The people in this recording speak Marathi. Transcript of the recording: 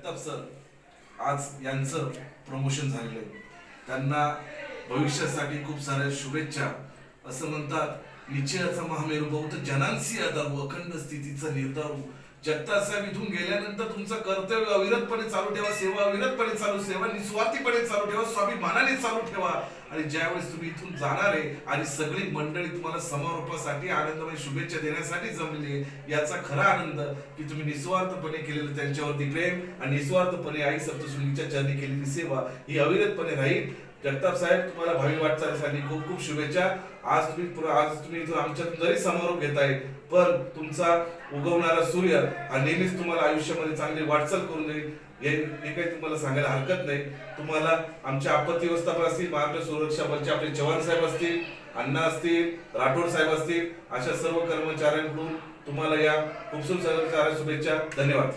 प्रताप सर आज यांचं प्रमोशन झालेलं आहे. त्यांना भविष्यासाठी खूप साऱ्या शुभेच्छा. असं म्हणतात निश्चयाचा महामेरू बहुत जनांसी आधारू अखंड स्थितीचा निर्धारू. जगतासाहेब इथून गेल्यानंतर तुमचं कर्तव्य अविरतपणे चालू ठेवा सेवा अविरतपणे चालू सेवा निस्वार्थीपणे चालू ठेवा स्वाभिमानाने चालू ठेवा. आणि ज्यावेळेस तुम्ही इथून जाणार आहे आणि सगळी मंडळी तुम्हाला समारोपासाठी आनंदमय शुभेच्छा देण्यासाठी जमलेली आहे याचा खरा आनंद की तुम्ही निस्वार्थपणे केलेलं त्यांच्यावरती प्रेम आणि निस्वार्थपणे आई सप्तशृंगीच्या चरणी केलेली सेवा ही अविरतपणे राहील. जगताप साहेब तुम्हाला भावी वाटचालीसाठी खूप खूप शुभेच्छा. आज तुम्ही आज तुम्ही इथून आमच्यातून जरी समारोप घेताय पण तुमचा उगवणारा सूर्य हा नेहमीच तुम्हाला आयुष्यामध्ये चांगली वाटचाल करून देईल. हे हे काही तुम्हाला सांगायला हरकत नाही. तुम्हाला आमच्या आपत्ती व्यवस्थापन असतील महाराष्ट्र सुरक्षा बलचे आपले जवान साहेब असतील अण्णा असतील राठोड साहेब असतील अशा सर्व कर्मचाऱ्यांकडून तुम्हाला या खूप शुभेच्छा. धन्यवाद.